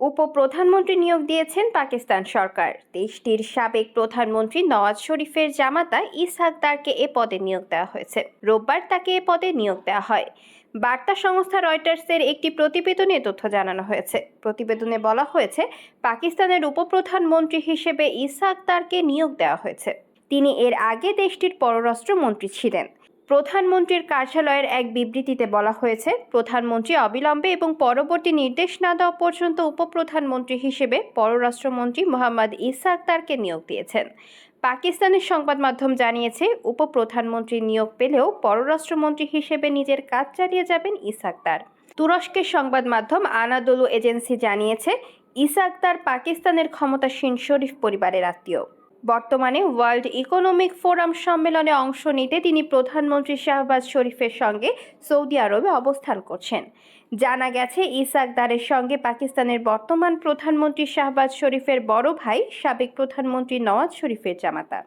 উপপ্রধানমন্ত্রী নিয়োগ দিয়েছেন পাকিস্তান সরকার। দেশটির সাবেক প্রধানমন্ত্রী নওয়াজ শরীফের জামাতা ইসহাক দারকে এ পদে নিয়োগ দেওয়া হয়েছে। রোববার তাকে এ পদে নিয়োগ দেওয়া হয়। বার্তা সংস্থা রয়টার্সের একটি প্রতিবেদনে তথ্য জানানো হয়েছে। প্রতিবেদনে বলা হয়েছে, পাকিস্তানের উপপ্রধানমন্ত্রী হিসেবে ইসহাক দারকে নিয়োগ দেওয়া হয়েছে। তিনি এর আগে দেশটির পররাষ্ট্রমন্ত্রী ছিলেন। প্রধানমন্ত্রীর কার্যালয়ের এক বিবৃতিতে বলা হয়েছে, প্রধানমন্ত্রী অবিলম্বে এবং পরবর্তী নির্দেশ না দেওয়া পর্যন্ত উপপ্রধানমন্ত্রী হিসেবে পররাষ্ট্রমন্ত্রী মোহাম্মদ ইসা আক্তারকে নিয়োগ দিয়েছেন। পাকিস্তানের সংবাদ মাধ্যম জানিয়েছে, উপপ্রধানমন্ত্রী নিয়োগ পেলেও পররাষ্ট্রমন্ত্রী হিসেবে নিজের কাজ চালিয়ে যাবেন ইসা আক্তার। তুরস্কের সংবাদ মাধ্যম আনাদোলু এজেন্সি জানিয়েছে, ইসা আক্তার পাকিস্তানের ক্ষমতাসীন শরীফ পরিবারের আত্মীয়। বর্তমানে ওয়ার্ল্ড ইকোনমিক ফোরাম সম্মেলনে অংশ নিতে তিনি প্রধানমন্ত্রী শাহবাজ শরীফের সঙ্গে সৌদি আরবে অবস্থান করছেন। জানা গেছে ইসাক দারের সঙ্গে পাকিস্তানের বর্তমান প্রধানমন্ত্রী শাহবাজ শরীফের বড় ভাই, সাবেক প্রধানমন্ত্রী নওয়াজ শরীফের জামাতা।